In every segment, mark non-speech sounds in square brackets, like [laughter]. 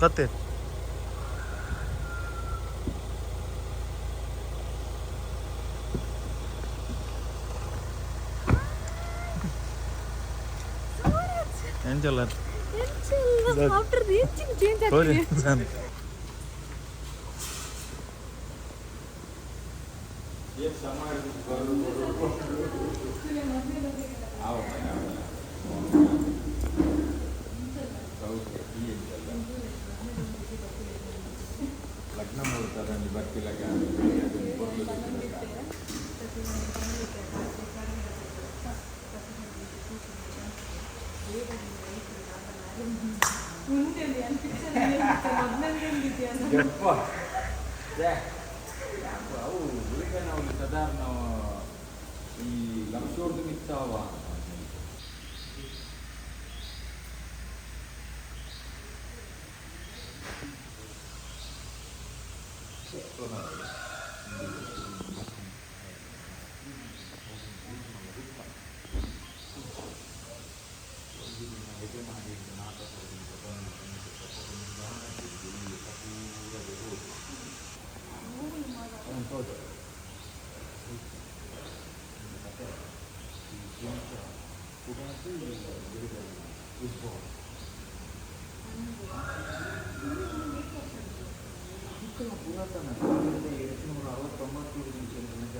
Dikkat et. ఏం చెల్లారు ఏం చెల్లారు ఆఫ్టర్ రీచింగ్ చేంజ్ అవుతుంది ಅವು ಹುಡುಗನ ಒಂದು ಸಾಧಾರಣ ಈ ಲಂಶೋರ್ದು ಮಿಕ್ತಾವ Gracias.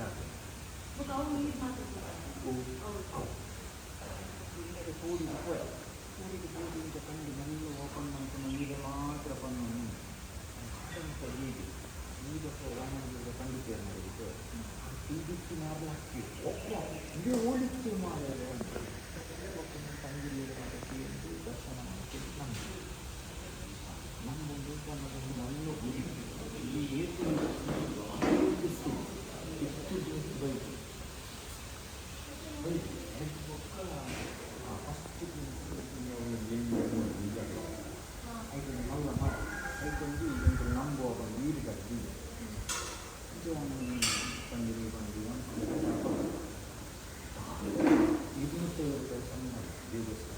ನಿಮಿಷ ಜಾತಿ ಇಲ್ಲದೆ ಕೂಡಿ ಉಪಯ ಕೂಡಿಗೆ ಕೂಡಿ ಅಂತ ಕಂಡು ಮೆಲ್ಲ ಓಪನ್ ಮಾಡ್ಕೊಂಡು ಈಗ ಮಾತ್ರ ಪನ್ನು ಅಂತ ಹೀಗೆ ಈಗ ರಾಮನಗರದ ಕಂಡಿದ್ದೇನೆ ನಡೆದಿದ್ದು ಇದಕ್ಕೆ ಮಾರಲ ಹಾಕಿ ಒಪ್ಪ ಇದು ಓಡಿತ್ತು ಮಾಡಿದ್ರೆ ತಂಗಿಲಿರುವ ಎಂದು ದರ್ಶನ ಮಾಡ್ತೀವಿ ನಮಗೆ ನಮ್ಮೊಂದು ನಮ್ಮದೊಂದು que lo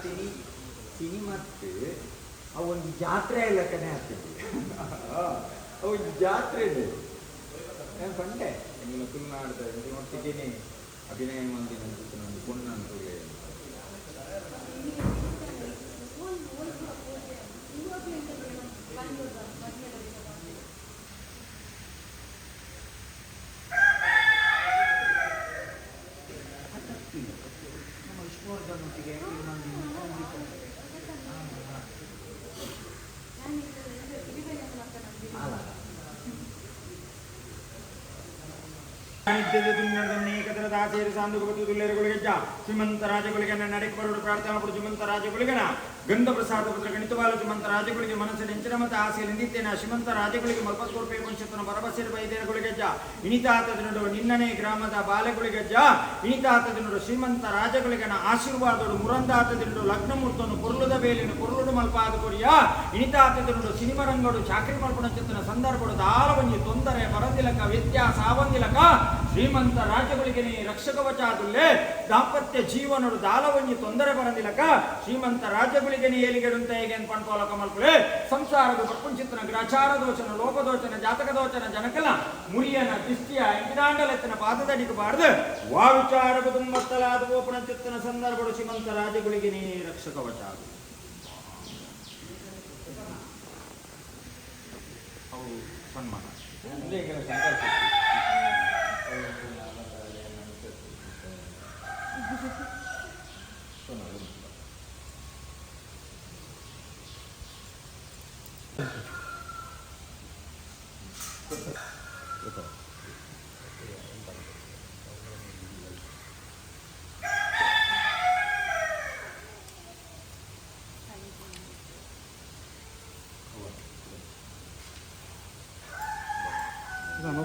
ಬಂತೀನಿ ಸಿನಿಮಾಕ್ಕೆ ಆ ಒಂದು ಜಾತ್ರೆ ಎಲ್ಲ ಕಣೆ ಅವು ಒಂದು ಜಾತ್ರೆ ಇದೆ. ನಾನು ಬಂದೆ ಮಾಡ್ತಾ ತುಳುನಾಡ್ದ ನೋಡ್ತಿದ್ದೀನಿ ಅಭಿನಯ ಮಂದಿನ ಅಂತ ನಾನು ಅಂತೇಳಿ ನಮ್ಮ ವಿಷ್ಣುವರ್ಧನ್ ಒಟ್ಟಿಗೆ Thank you. ಈ ಮಂದಿ ದಾಸೇರಿ ಸಾಂದುಗತು ತುಲ್ಯರುಗಳಿಗೆಜ್ಜ ಶ್ರೀಮಂತ ರಾಜಗುಳಿಗನ ನಡೆಗೆ ಬರೋಡು ಪ್ರಾರ್ಥನಾ ಪಡು ಶ್ರೀಮಂತ ರಾಜಗುಳಿಗನ ಗಂಧ ಪ್ರಸಾದ ಪುತ್ರ ಗಣಿತವಾಲ ಶ್ರೀಮಂತ ರಾಜಗುಳಿಗೆ ಮನಸ್ಸಿನ ಹೆಂಚಿನ ಮತ್ತು ಆಸೆಯಲ್ಲಿ ನಿಂತಿದ್ದೇನೆ ಶ್ರೀಮಂತ ರಾಜಗುಳಿಗೆ ಮಲ್ಪತ್ತು ರೂಪಾಯಿ ವಂಶತನ ಭರವಸೆ ಬೈದೇರುಗಳಿಗೆಜ್ಜ ಇಣಿತಾತದ ನೋಡು ನಿನ್ನನೇ ಗ್ರಾಮದ ಬಾಲೆಗುಳಿಗೆಜ್ಜ ಇಣಿತಾತದ ನೋಡು ಶ್ರೀಮಂತ ರಾಜಗುಳಿಗನ ಆಶೀರ್ವಾದಗಳು ಮುರಂದಾತದ ನೋಡು ಲಗ್ನ ಮುರ್ತನು ಕುರುಳುದ ಬೇಲಿನ ಕೊರ್ಲುಡು ಮಲ್ಪಾದ ಕೊರಿಯ ಇಣಿತಾತದ ನೋಡು ಸಿನಿಮರಂಗಡು ಚಾಕರಿ ಮಲ್ಪನ ಚಿತ್ತನ ಸಂದರ್ಭ ದಾಳವಂಜಿ ತೊಂದರೆ ಬರದಿಲಕ ವ್ಯತ್ಯಾಸ ಆವಂದಿಲಕ ಶ್ರೀಮಂತ ರಾಜ್ಯಗಳಿಗೆ ನೀ ರಕ್ಷಕವಚಾದುಲ್ಲೆ ದಾಂಪತ್ಯ ಜೀವನಡು ದಾಲವನ್ನಿ ತೊಂದರೆ ಬರಂದಿಲಕ ಶ್ರೀಮಂತ ರಾಜ್ಯಗಳಿಗೆ ನೀ ಏಲಿಗೆಡುಂತ ಹೇಗೆ ಅನ್ಪಣ್ಪೋಲಕ ಮಲ್ಪುಳೆ ಸಂಸಾರದ ಪ್ರಪಂಚಿತನ ಗ್ರಾಚಾರ ದೋಚನ ಲೋಕದೋಚನ ಜಾತಕ ದೋಚನ ಜನಕಲ ಮುರಿಯನ ದಿಷ್ಟಿಯ ಇಂಗಿದಾಂಡಲೆತ್ತನ ಪಾದದಡಿಗೆ ಬಾರದು ವಾ ವಿಚಾರ ಕುಟುಂಬತ್ತಲಾದ ಓಪನ ಚಿತ್ತನ ಸಂದರ್ಭಗಳು ಶ್ರೀಮಂತ ರಾಜ್ಯಗಳಿಗೆ ನೀ ರಕ್ಷಕವಚಾದು ಸನ್ಮಾನ.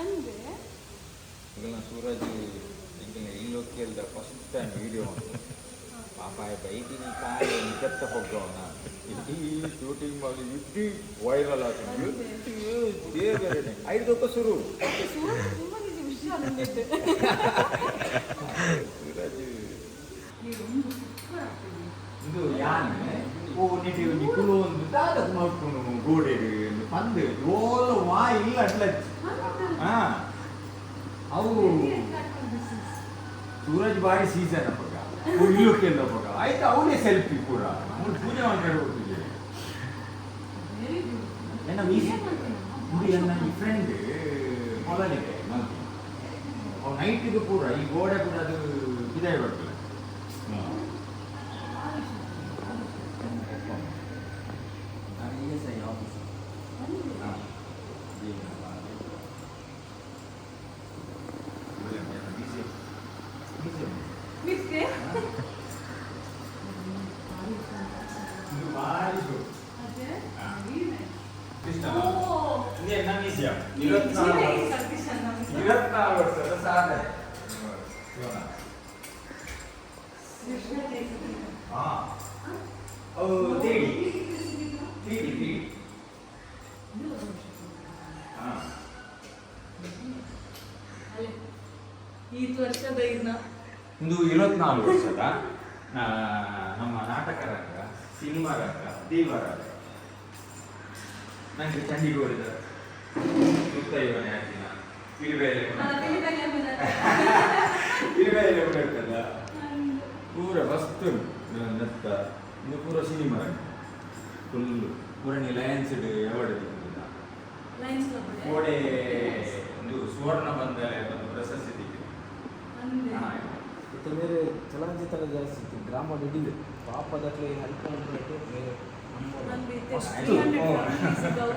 ಅಂದ್ರೆ ಸೂರಜ್ ಎಂಕಲ್ನ ಇಲ್ಲೋ ಕೇಳಿದ ಫಸ್ಟ್ ಟೈಮ್ ವಿಡಿಯೋ ಪಾಪ ಬೈಕಿನ ಕಾಯಿ ನಿಜತ್ತ ಹೋಗೋಣ ಇಡೀ ಶೂಟಿಂಗ್ ಮಾಡಿ ಇಡೀ ವೈರಲ್ ಆಗ್ತದೆ ದೇವರೇ ಐದು ಶುರು. ಸೂರಜ್ ತುಂಬಾ ವಿಷಯ ಬಂದಿತ್ತು ಸೂರಜ್. ಇದು ಯಾನೆ ಓ ನಿಟಿ ನಿಕುಲು ಒಂದು ದಾದ ಮಾಡ್ಕೊಂಡು ಗೋಡೆಡು ಪಂದು ಓಲ ವಾ ಇಲ್ಲ ಅಟ್ಲ ಹಾ. ಅವು ಸೂರಜ್ ಬಾರಿ ಸೀಸನ್ ಅಪ್ಪಗ ಕೇಂದ್ರ ಅಪ್ಪಗ ಆಯ್ತು, ಅವನೇ ಸೆಲ್ಫಿ ಕೂಡ. ಅವನು ಪೂಜೆ ಮಾಡ್ಕೊಂಡು ಹೋಗ್ತಿದ್ದೆ. ವೆರಿ ಎನ್ನ ಗುಡ್ ವೀಸಿ ಇದು ಎನ್ನ ಈ ಫ್ರೆಂಡ್ ಮೊದಲಿಗೆ. ಮಲ್ತಿ ಅವ್ ನೈಟಿಗೆ ಪೂರ ಈ ಗೋಡೆ ಕೂಡ ಅದು ಇದೇ ಬರ್ತದೆ ನಾನು ಈಗ ಸಹ ಆಫೀಸ್ ಹಾಂ ಮಿಸ್ಗೆ ಇದು ಭಾರಿ ಶೋ ಅದೇ ಹಾ. ವೆರಿ ನೈಸ್ ಕೃಷ್ಣ ಓ ಇದೇ ನಿಜ ವಿಷಯ. ಇವತ್ತಾರು ಇವತ್ತಾರು ವರ್ಷದ ಸಾಧನೆ ಹಾ. ಅವು ತಿಳಿ ತಿಳಿ ತಿಳಿ ಹಾ. ಈ ವರ್ಷದ ಇನ್ನ. ಒಂದು ವರ್ಷದ ನಮ್ಮ ನಾಟಕ ರಂಗ ಸಿನಿಮಾ ರಂಗ ದೇವರಂಗ ನನಗೆ ಚಂಡಿಗೋಡಿದ ಇರುವೆಲೆ ಉಂಟಲ್ಲ [laughs] ಪೂರ ವಸ್ತು ನತ್ತ ಇದು ಪೂರ ಸಿನಿಮಾ ರಂಗ ಫುಲ್ಲು ಪೂರ ನೀ ಲಯನ್ಸ್ ಅವಾರ್ಡ್ ಕೋಡೆ ಒಂದು ಸುವರ್ಣ ಬಂದರೆ ಒಂದು ಪ್ರಶಸ್ತಿ ಮತ್ತೆ ಬೇರೆ ಚಲನಚಿತ್ರ ಜಾಸ್ತಿ ಇತ್ತು. ಡ್ರಾಮಾ ಡಿಡಿದೆ ಹರಿಕೊಂಡು ಹಲ್ಕೊಂಡು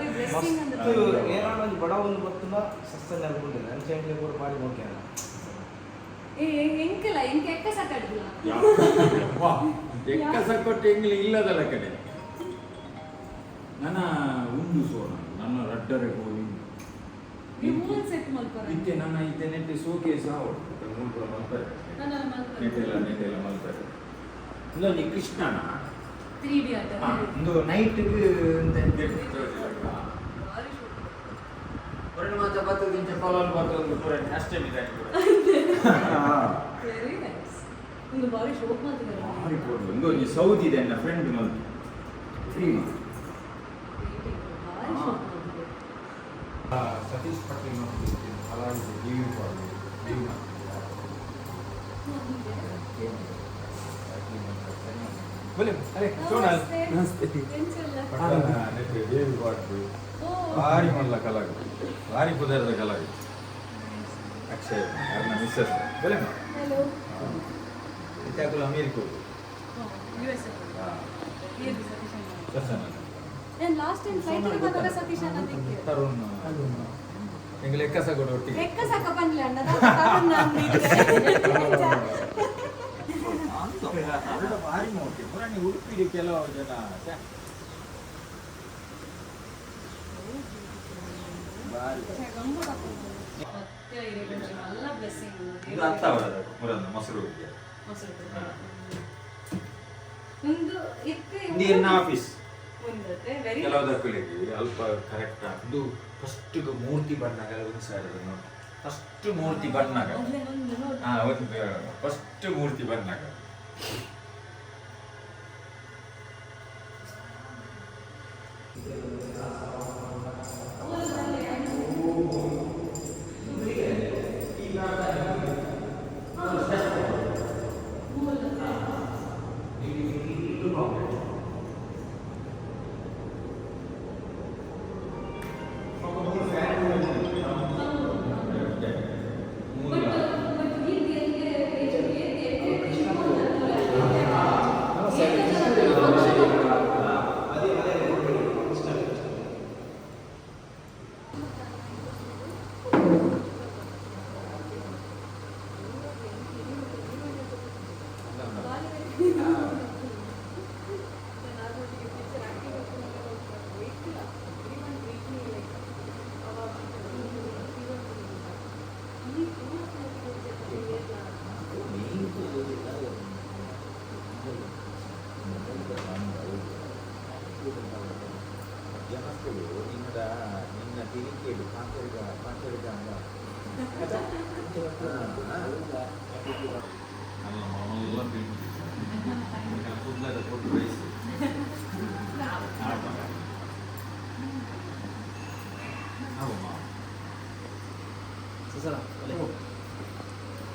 ಬೇರೆ ಮಸ್ತ್ ಏನಾದ್ರು ಬಡ ಒಂದು ಗೊತ್ತಿಲ್ಲ ಸಸ್ತಲ್ಲಿ ಅನ್ಕೊಂಡಿಲ್ಲ ಅಂಚೆ ಕೂಡ ಮಾಡಿ ಓಕೆ ಅಲ್ಲ ಎಂಕ ಎಕ್ಕ ಸಾಕಾಡ್ದಿಲ್ಲ ವಾ, ಎಕ್ಕ ಸಕೊಟ್ಟು ಎಂಗ್ಲಿ ಇಲ್ಲದಲ್ಲ ಕಡೆ. ನನ್ನ ಉಂಡು ಸೋನ ನನ್ನ ರಡ್ಡರೆ ಹೋಗಿ ಇತ್ತೆ ನನ್ನ ಇತ್ತೆ ನೆಟ್ಟಿ ಸೋಕೆ ನಾನು ಮಲ್ತಾರೆ ನೆಟ್ಟೆಲ್ಲ ನೆಟ್ಟೆಲ್ಲ ಮಲ್ತಾರೆ ಇನ್ನೊಂದು ಕೃಷ್ಣನ. ತ್ರೀ ಡಿ ಆಟ. ಆ, ಒಂದು ನೈಟ್ ಹೊರಗೆ ಮಾತ್ರ ಬರ್ತದೆ ಇಂಚ ಫಾಲೋಲ್ ಬರ್ತದೆ ಪೂರ ಅಷ್ಟೇ ವೆರಿ ನೈಸ್ ಒಂದು ಬಾರಿ ಶೋಕ್ ಮಾಡ್ತಿದ್ದಾರೆ. ಒಂದು ಸೌದಿ ಇದೆ ನನ್ನ ಫ್ರೆಂಡ್ ಮಲ್ ಫ್ರೀ ಭಾರಿ ಶೋಕ್ ಮಾಡ್ತಿದ್ದಾರೆ ಸತೀಶ್ ಪಟೇಲ್ ಮತ್ತು ಕಲಾವಿದ D V Paul D V बोले अरे सोनल ನಮಸ್ತೆ ಎಂಚಲ್ಲ ದೇವಿ ಪಾಟ್ರು ಓ ಭಾರಿ ಮಲ್ಲ ಕಲಾವಿದ ಭಾರಿ ಪುದರದ ಕಲಾವಿದ ಅಕ್ಷಯ್ ಯಾರನ್ನ ಮಿಸ್ಸಸ್ बोले ಹಲೋ ಇತ್ತಾಕಲು ಅಮೀರ್ಕು ಯು ಎಸ್ ಏನು ಸತೀಶ್ ಅಣ್ಣ ದರ್ಶನ ನಾನು ಲಾಸ್ಟ್ ಟೈಮ್ ಫ್ಲೈಟ್ ಬಂದಾಗ ಸತೀಶ್ ಅಣ್ಣ ದಿಕ್ಕೆ ತರುಣ್ ಎಂಗ್ ಲೆಕ್ಕ ಸಹ ಒಟ್ಟಿಗೆ ಅರುಡ ಭಾರಿ ನೋಡ್ತೀನಿ ಪುರಾಣಿ ನೀವು ಉಡುಪಿಗೆ ಕೆಲವು ಜನ ಮೊಸರು ಆಫೀಸ್. ಕೆಲವುದಕ್ಕೂಲಿಗೆ ಅಲ್ಪ ಕರೆಕ್ಟ್ ಅದು ಫಸ್ಟ್ ಮೂರ್ತಿ ಬಣ್ಣಗ ಒಂದು ಸೈಡ್ ಫಸ್ಟ್ ಮೂರ್ತಿ ಬಣ್ಣಗ ಒಂದು ನೋಡಿ. ಫಸ್ಟ್ ಮೂರ್ತಿ ಬಣ್ಣಗ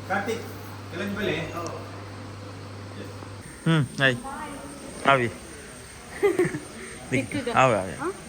કાર્તિક હમ આવી. [laughs] [laughs] આવી આવે. આવે